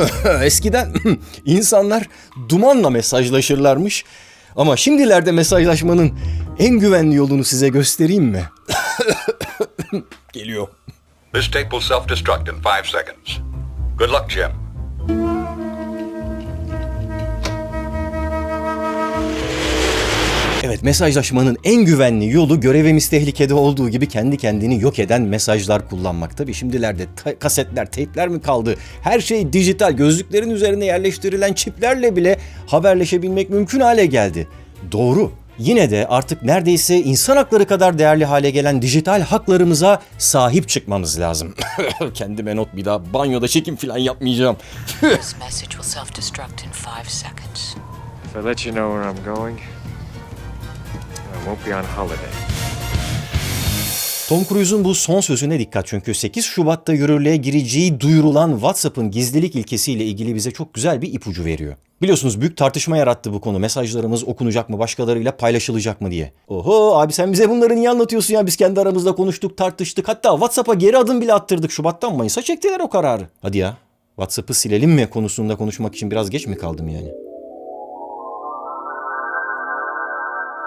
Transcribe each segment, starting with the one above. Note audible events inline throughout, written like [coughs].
[laughs] Eskiden [clears throat] insanlar dumanla mesajlaşırlarmış. Ama şimdilerde mesajlaşmanın en güvenli yolunu size göstereyim mi? [laughs] Geliyor. This tape will self-destruct in five seconds. Good luck, Jim. Evet mesajlaşmanın en güvenli yolu görevimiz tehlikede olduğu gibi kendi kendini yok eden mesajlar kullanmak. Tabii şimdilerde ta- kasetler, teypler mi kaldı? Her şey dijital. Gözlüklerin üzerine yerleştirilen çiplerle bile haberleşebilmek mümkün hale geldi. Doğru. Yine de artık neredeyse insan hakları kadar değerli hale gelen dijital haklarımıza sahip çıkmamız lazım. [coughs] Kendime not bir daha banyoda çekim falan yapmayacağım. [laughs] This message will self destruct in five seconds. If I let you know where I'm going, won't be on holiday. Tom Cruise'un bu son sözüne dikkat çünkü 8 Şubat'ta yürürlüğe gireceği duyurulan WhatsApp'ın gizlilik ilkesiyle ilgili bize çok güzel bir ipucu veriyor. Biliyorsunuz büyük tartışma yarattı bu konu. Mesajlarımız okunacak mı, başkalarıyla paylaşılacak mı diye. Oho abi sen bize bunları niye anlatıyorsun ya? Biz kendi aramızda konuştuk, tartıştık. Hatta WhatsApp'a geri adım bile attırdık. Şubat'tan Mayıs'a çektiler o kararı. Hadi ya. WhatsApp'ı silelim mi konusunda konuşmak için biraz geç mi kaldım yani?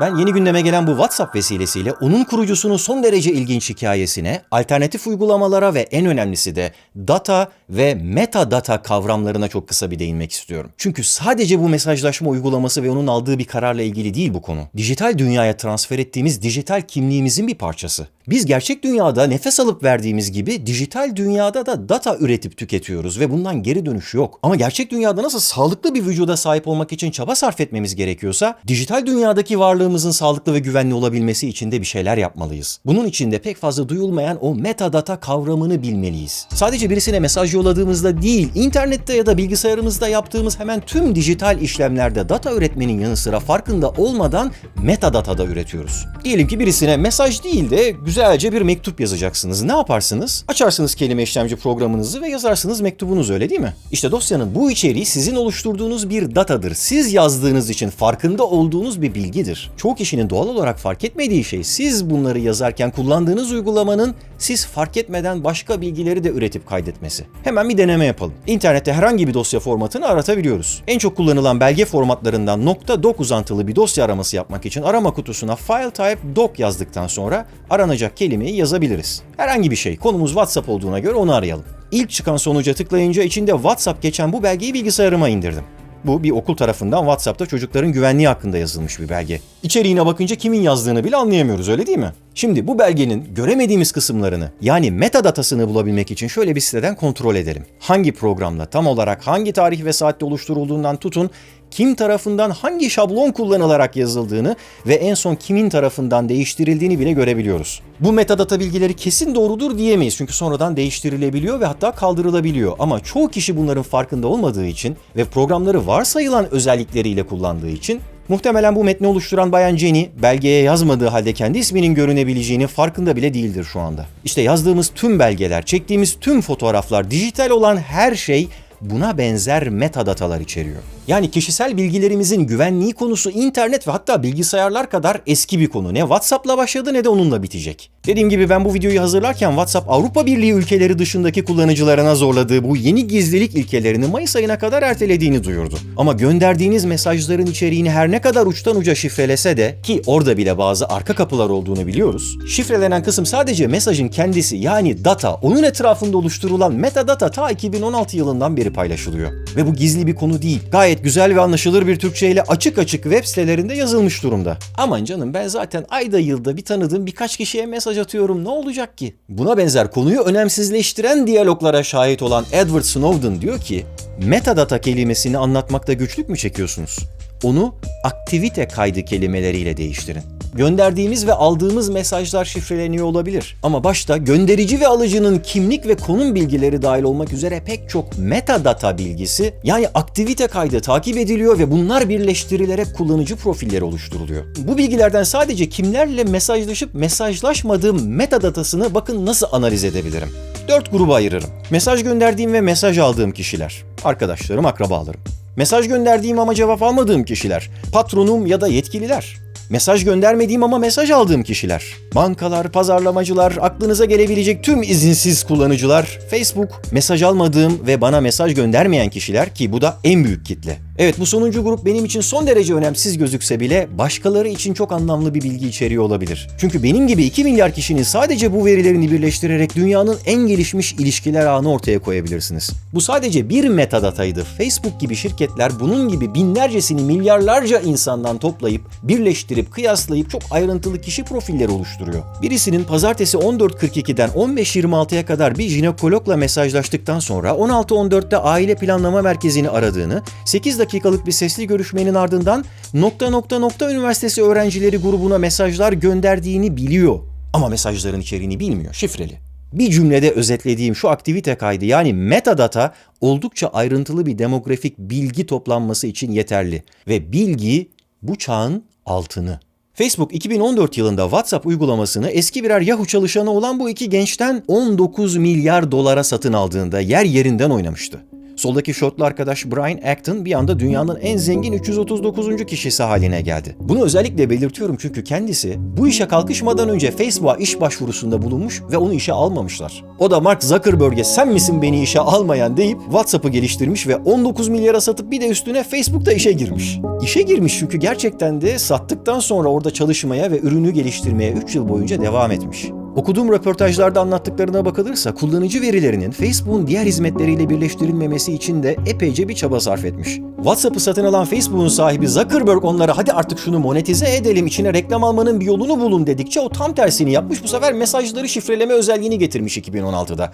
Ben yeni gündeme gelen bu WhatsApp vesilesiyle onun kurucusunun son derece ilginç hikayesine, alternatif uygulamalara ve en önemlisi de data ve metadata kavramlarına çok kısa bir değinmek istiyorum. Çünkü sadece bu mesajlaşma uygulaması ve onun aldığı bir kararla ilgili değil bu konu. Dijital dünyaya transfer ettiğimiz dijital kimliğimizin bir parçası. Biz gerçek dünyada nefes alıp verdiğimiz gibi dijital dünyada da data üretip tüketiyoruz ve bundan geri dönüş yok. Ama gerçek dünyada nasıl sağlıklı bir vücuda sahip olmak için çaba sarf etmemiz gerekiyorsa, dijital dünyadaki varlığımızın sağlıklı ve güvenli olabilmesi için de bir şeyler yapmalıyız. Bunun için de pek fazla duyulmayan o metadata kavramını bilmeliyiz. Sadece birisine mesaj yolladığımızda değil, internette ya da bilgisayarımızda yaptığımız hemen tüm dijital işlemlerde data üretmenin yanı sıra farkında olmadan metadata da üretiyoruz. Diyelim ki birisine mesaj değil de güzelce bir mektup yazacaksınız. Ne yaparsınız? Açarsınız kelime işlemci programınızı ve yazarsınız mektubunuzu öyle değil mi? İşte dosyanın bu içeriği sizin oluşturduğunuz bir datadır. Siz yazdığınız için farkında olduğunuz bir bilgidir. Çoğu kişinin doğal olarak fark etmediği şey siz bunları yazarken kullandığınız uygulamanın siz fark etmeden başka bilgileri de üretip kaydetmesi. Hemen bir deneme yapalım. İnternette herhangi bir dosya formatını aratabiliyoruz. En çok kullanılan belge formatlarından .doc uzantılı bir dosya araması yapmak için arama kutusuna file type doc yazdıktan sonra aranacak kelimeyi yazabiliriz. Herhangi bir şey. Konumuz WhatsApp olduğuna göre onu arayalım. İlk çıkan sonuca tıklayınca içinde WhatsApp geçen bu belgeyi bilgisayarıma indirdim. Bu bir okul tarafından WhatsApp'ta çocukların güvenliği hakkında yazılmış bir belge. İçeriğine bakınca kimin yazdığını bile anlayamıyoruz öyle değil mi? Şimdi bu belgenin göremediğimiz kısımlarını yani metadatasını bulabilmek için şöyle bir siteden kontrol edelim. Hangi programla tam olarak hangi tarih ve saatte oluşturulduğundan tutun kim tarafından hangi şablon kullanılarak yazıldığını ve en son kimin tarafından değiştirildiğini bile görebiliyoruz. Bu metadata bilgileri kesin doğrudur diyemeyiz çünkü sonradan değiştirilebiliyor ve hatta kaldırılabiliyor. Ama çoğu kişi bunların farkında olmadığı için ve programları varsayılan özellikleriyle kullandığı için Muhtemelen bu metni oluşturan Bayan Jenny belgeye yazmadığı halde kendi isminin görünebileceğini farkında bile değildir şu anda. İşte yazdığımız tüm belgeler, çektiğimiz tüm fotoğraflar, dijital olan her şey buna benzer metadatalar içeriyor. Yani kişisel bilgilerimizin güvenliği konusu internet ve hatta bilgisayarlar kadar eski bir konu. Ne WhatsApp'la başladı ne de onunla bitecek. Dediğim gibi ben bu videoyu hazırlarken WhatsApp Avrupa Birliği ülkeleri dışındaki kullanıcılarına zorladığı bu yeni gizlilik ilkelerini Mayıs ayına kadar ertelediğini duyurdu. Ama gönderdiğiniz mesajların içeriğini her ne kadar uçtan uca şifrelese de ki orada bile bazı arka kapılar olduğunu biliyoruz. Şifrelenen kısım sadece mesajın kendisi yani data, onun etrafında oluşturulan metadata ta 2016 yılından beri paylaşılıyor. Ve bu gizli bir konu değil. Gayet güzel ve anlaşılır bir Türkçe ile açık açık web sitelerinde yazılmış durumda. Aman canım ben zaten ayda yılda bir tanıdığım birkaç kişiye mesaj atıyorum ne olacak ki? Buna benzer konuyu önemsizleştiren diyaloglara şahit olan Edward Snowden diyor ki metadata kelimesini anlatmakta güçlük mü çekiyorsunuz? Onu aktivite kaydı kelimeleriyle değiştirin. Gönderdiğimiz ve aldığımız mesajlar şifreleniyor olabilir. Ama başta gönderici ve alıcının kimlik ve konum bilgileri dahil olmak üzere pek çok metadata bilgisi yani aktivite kaydı takip ediliyor ve bunlar birleştirilerek kullanıcı profilleri oluşturuluyor. Bu bilgilerden sadece kimlerle mesajlaşıp mesajlaşmadığım metadatasını bakın nasıl analiz edebilirim. Dört gruba ayırırım. Mesaj gönderdiğim ve mesaj aldığım kişiler. Arkadaşlarım, akrabalarım. Mesaj gönderdiğim ama cevap almadığım kişiler. Patronum ya da yetkililer. Mesaj göndermediğim ama mesaj aldığım kişiler. Bankalar, pazarlamacılar, aklınıza gelebilecek tüm izinsiz kullanıcılar, Facebook, mesaj almadığım ve bana mesaj göndermeyen kişiler ki bu da en büyük kitle. Evet bu sonuncu grup benim için son derece önemsiz gözükse bile başkaları için çok anlamlı bir bilgi içeriyor olabilir. Çünkü benim gibi 2 milyar kişinin sadece bu verilerini birleştirerek dünyanın en gelişmiş ilişkiler ağını ortaya koyabilirsiniz. Bu sadece bir metadataydı. Facebook gibi şirketler bunun gibi binlercesini milyarlarca insandan toplayıp, birleştirip, kıyaslayıp çok ayrıntılı kişi profilleri oluşturuyor. Birisinin pazartesi 14.42'den 15.26'ya kadar bir jinekologla mesajlaştıktan sonra 16.14'te aile planlama merkezini aradığını, 8 dakikalık bir sesli görüşmenin ardından nokta nokta nokta üniversitesi öğrencileri grubuna mesajlar gönderdiğini biliyor. Ama mesajların içeriğini bilmiyor, şifreli. Bir cümlede özetlediğim şu aktivite kaydı yani metadata oldukça ayrıntılı bir demografik bilgi toplanması için yeterli. Ve bilgi bu çağın altını. Facebook 2014 yılında WhatsApp uygulamasını eski birer Yahoo çalışanı olan bu iki gençten 19 milyar dolara satın aldığında yer yerinden oynamıştı. Soldaki şortlu arkadaş Brian Acton bir anda dünyanın en zengin 339. kişisi haline geldi. Bunu özellikle belirtiyorum çünkü kendisi bu işe kalkışmadan önce Facebook'a iş başvurusunda bulunmuş ve onu işe almamışlar. O da Mark Zuckerberg'e sen misin beni işe almayan deyip WhatsApp'ı geliştirmiş ve 19 milyara satıp bir de üstüne Facebook'ta işe girmiş. İşe girmiş çünkü gerçekten de sattıktan sonra orada çalışmaya ve ürünü geliştirmeye 3 yıl boyunca devam etmiş. Okuduğum röportajlarda anlattıklarına bakılırsa kullanıcı verilerinin Facebook'un diğer hizmetleriyle birleştirilmemesi için de epeyce bir çaba sarf etmiş. WhatsApp'ı satın alan Facebook'un sahibi Zuckerberg onlara hadi artık şunu monetize edelim, içine reklam almanın bir yolunu bulun dedikçe o tam tersini yapmış. Bu sefer mesajları şifreleme özelliğini getirmiş 2016'da.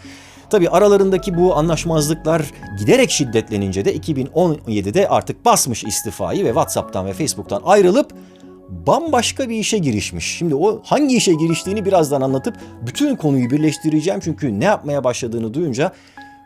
Tabi aralarındaki bu anlaşmazlıklar giderek şiddetlenince de 2017'de artık basmış istifayı ve WhatsApp'tan ve Facebook'tan ayrılıp bambaşka bir işe girişmiş. Şimdi o hangi işe giriştiğini birazdan anlatıp bütün konuyu birleştireceğim çünkü ne yapmaya başladığını duyunca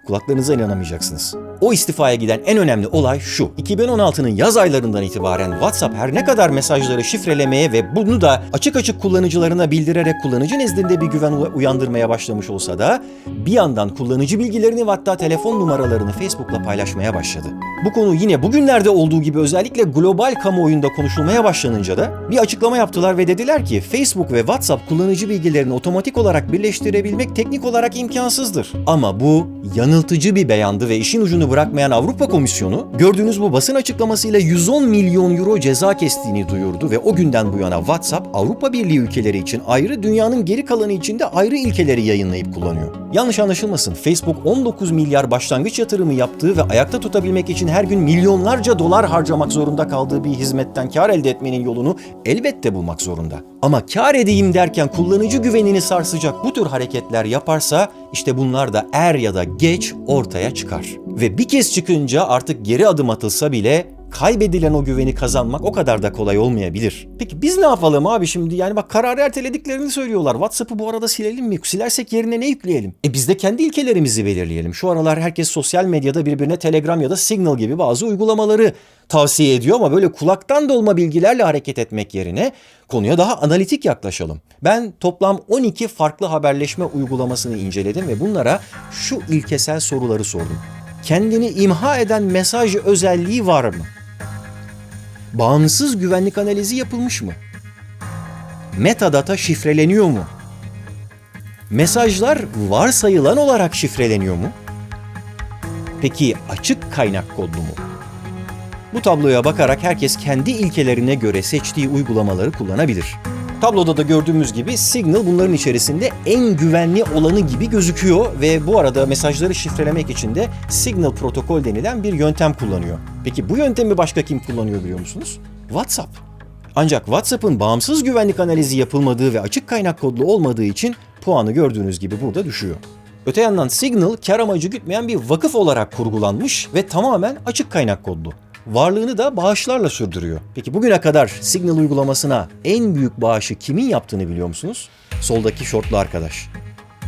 kulaklarınıza inanamayacaksınız. O istifaya giden en önemli olay şu. 2016'nın yaz aylarından itibaren WhatsApp her ne kadar mesajları şifrelemeye ve bunu da açık açık kullanıcılarına bildirerek kullanıcı nezdinde bir güven uyandırmaya başlamış olsa da bir yandan kullanıcı bilgilerini ve hatta telefon numaralarını Facebook'la paylaşmaya başladı. Bu konu yine bugünlerde olduğu gibi özellikle global kamuoyunda konuşulmaya başlanınca da bir açıklama yaptılar ve dediler ki Facebook ve WhatsApp kullanıcı bilgilerini otomatik olarak birleştirebilmek teknik olarak imkansızdır. Ama bu yanıltıcı bir beyandı ve işin ucunu bırakmayan Avrupa Komisyonu gördüğünüz bu basın açıklamasıyla 110 milyon euro ceza kestiğini duyurdu ve o günden bu yana WhatsApp Avrupa Birliği ülkeleri için ayrı dünyanın geri kalanı için de ayrı ilkeleri yayınlayıp kullanıyor. Yanlış anlaşılmasın Facebook 19 milyar başlangıç yatırımı yaptığı ve ayakta tutabilmek için her gün milyonlarca dolar harcamak zorunda kaldığı bir hizmetten kar elde etmenin yolunu elbette bulmak zorunda. Ama kar edeyim derken kullanıcı güvenini sarsacak bu tür hareketler yaparsa işte bunlar da er ya da geç ortaya çıkar. Ve bir kez çıkınca artık geri adım atılsa bile kaybedilen o güveni kazanmak o kadar da kolay olmayabilir. Peki biz ne yapalım abi şimdi? Yani bak kararı ertelediklerini söylüyorlar. WhatsApp'ı bu arada silelim mi? Silersek yerine ne yükleyelim? E biz de kendi ilkelerimizi belirleyelim. Şu aralar herkes sosyal medyada birbirine Telegram ya da Signal gibi bazı uygulamaları tavsiye ediyor ama böyle kulaktan dolma bilgilerle hareket etmek yerine konuya daha analitik yaklaşalım. Ben toplam 12 farklı haberleşme uygulamasını inceledim ve bunlara şu ilkesel soruları sordum. Kendini imha eden mesaj özelliği var mı? Bağımsız güvenlik analizi yapılmış mı? Metadata şifreleniyor mu? Mesajlar varsayılan olarak şifreleniyor mu? Peki açık kaynak kodlu mu? Bu tabloya bakarak herkes kendi ilkelerine göre seçtiği uygulamaları kullanabilir. Tabloda da gördüğümüz gibi Signal bunların içerisinde en güvenli olanı gibi gözüküyor ve bu arada mesajları şifrelemek için de Signal protokol denilen bir yöntem kullanıyor. Peki bu yöntemi başka kim kullanıyor biliyor musunuz? WhatsApp. Ancak WhatsApp'ın bağımsız güvenlik analizi yapılmadığı ve açık kaynak kodlu olmadığı için puanı gördüğünüz gibi burada düşüyor. Öte yandan Signal kar amacı gütmeyen bir vakıf olarak kurgulanmış ve tamamen açık kaynak kodlu. Varlığını da bağışlarla sürdürüyor. Peki bugüne kadar Signal uygulamasına en büyük bağışı kimin yaptığını biliyor musunuz? Soldaki şortlu arkadaş.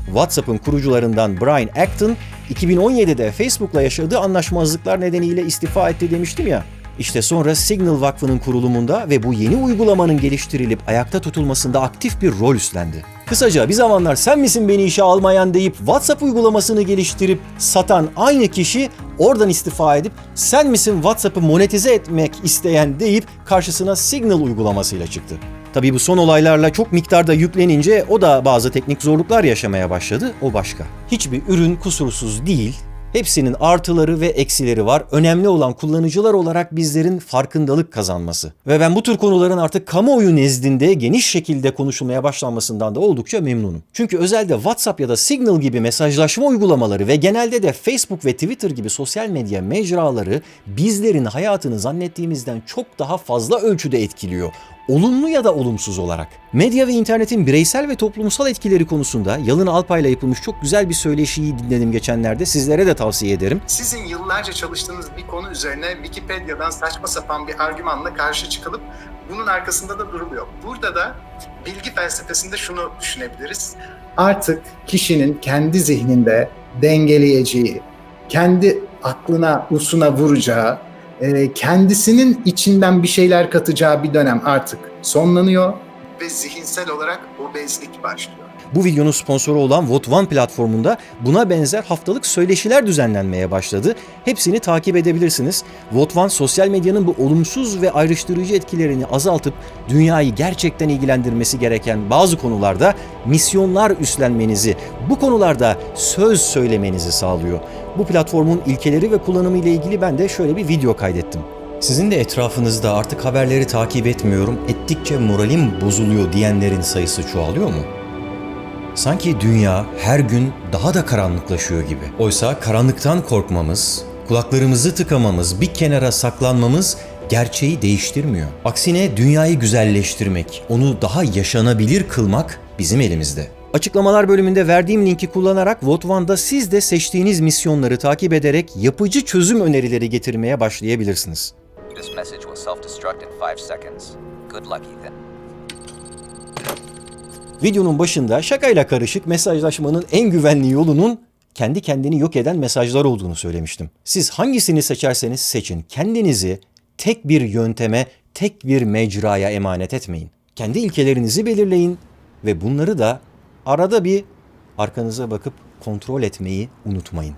WhatsApp'ın kurucularından Brian Acton 2017'de Facebook'la yaşadığı anlaşmazlıklar nedeniyle istifa etti demiştim ya. İşte sonra Signal Vakfı'nın kurulumunda ve bu yeni uygulamanın geliştirilip ayakta tutulmasında aktif bir rol üstlendi. Kısaca bir zamanlar sen misin beni işe almayan deyip WhatsApp uygulamasını geliştirip satan aynı kişi oradan istifa edip sen misin WhatsApp'ı monetize etmek isteyen deyip karşısına Signal uygulamasıyla çıktı. Tabii bu son olaylarla çok miktarda yüklenince o da bazı teknik zorluklar yaşamaya başladı. O başka. Hiçbir ürün kusursuz değil. Hepsinin artıları ve eksileri var. Önemli olan kullanıcılar olarak bizlerin farkındalık kazanması. Ve ben bu tür konuların artık kamuoyu nezdinde geniş şekilde konuşulmaya başlanmasından da oldukça memnunum. Çünkü özellikle WhatsApp ya da Signal gibi mesajlaşma uygulamaları ve genelde de Facebook ve Twitter gibi sosyal medya mecraları bizlerin hayatını zannettiğimizden çok daha fazla ölçüde etkiliyor olumlu ya da olumsuz olarak. Medya ve internetin bireysel ve toplumsal etkileri konusunda Yalın Alpay'la yapılmış çok güzel bir söyleşiyi dinledim geçenlerde. Sizlere de tavsiye ederim. Sizin yıllarca çalıştığınız bir konu üzerine Wikipedia'dan saçma sapan bir argümanla karşı çıkılıp bunun arkasında da duruluyor. Burada da bilgi felsefesinde şunu düşünebiliriz. Artık kişinin kendi zihninde dengeleyeceği, kendi aklına, usuna vuracağı, e, kendisinin içinden bir şeyler katacağı bir dönem artık sonlanıyor ve zihinsel olarak obezlik başlıyor. Bu videonun sponsoru olan Vote One platformunda buna benzer haftalık söyleşiler düzenlenmeye başladı. Hepsini takip edebilirsiniz. Vote One sosyal medyanın bu olumsuz ve ayrıştırıcı etkilerini azaltıp dünyayı gerçekten ilgilendirmesi gereken bazı konularda misyonlar üstlenmenizi, bu konularda söz söylemenizi sağlıyor. Bu platformun ilkeleri ve kullanımı ile ilgili ben de şöyle bir video kaydettim. Sizin de etrafınızda artık haberleri takip etmiyorum, ettikçe moralim bozuluyor diyenlerin sayısı çoğalıyor mu? Sanki dünya her gün daha da karanlıklaşıyor gibi. Oysa karanlıktan korkmamız, kulaklarımızı tıkamamız, bir kenara saklanmamız gerçeği değiştirmiyor. Aksine dünyayı güzelleştirmek, onu daha yaşanabilir kılmak bizim elimizde. Açıklamalar bölümünde verdiğim linki kullanarak Vote One'da siz de seçtiğiniz misyonları takip ederek yapıcı çözüm önerileri getirmeye başlayabilirsiniz. This message will self-destruct in five seconds. Good luck, Ethan. Videonun başında şakayla karışık mesajlaşmanın en güvenli yolunun kendi kendini yok eden mesajlar olduğunu söylemiştim. Siz hangisini seçerseniz seçin. Kendinizi tek bir yönteme, tek bir mecraya emanet etmeyin. Kendi ilkelerinizi belirleyin ve bunları da arada bir arkanıza bakıp kontrol etmeyi unutmayın.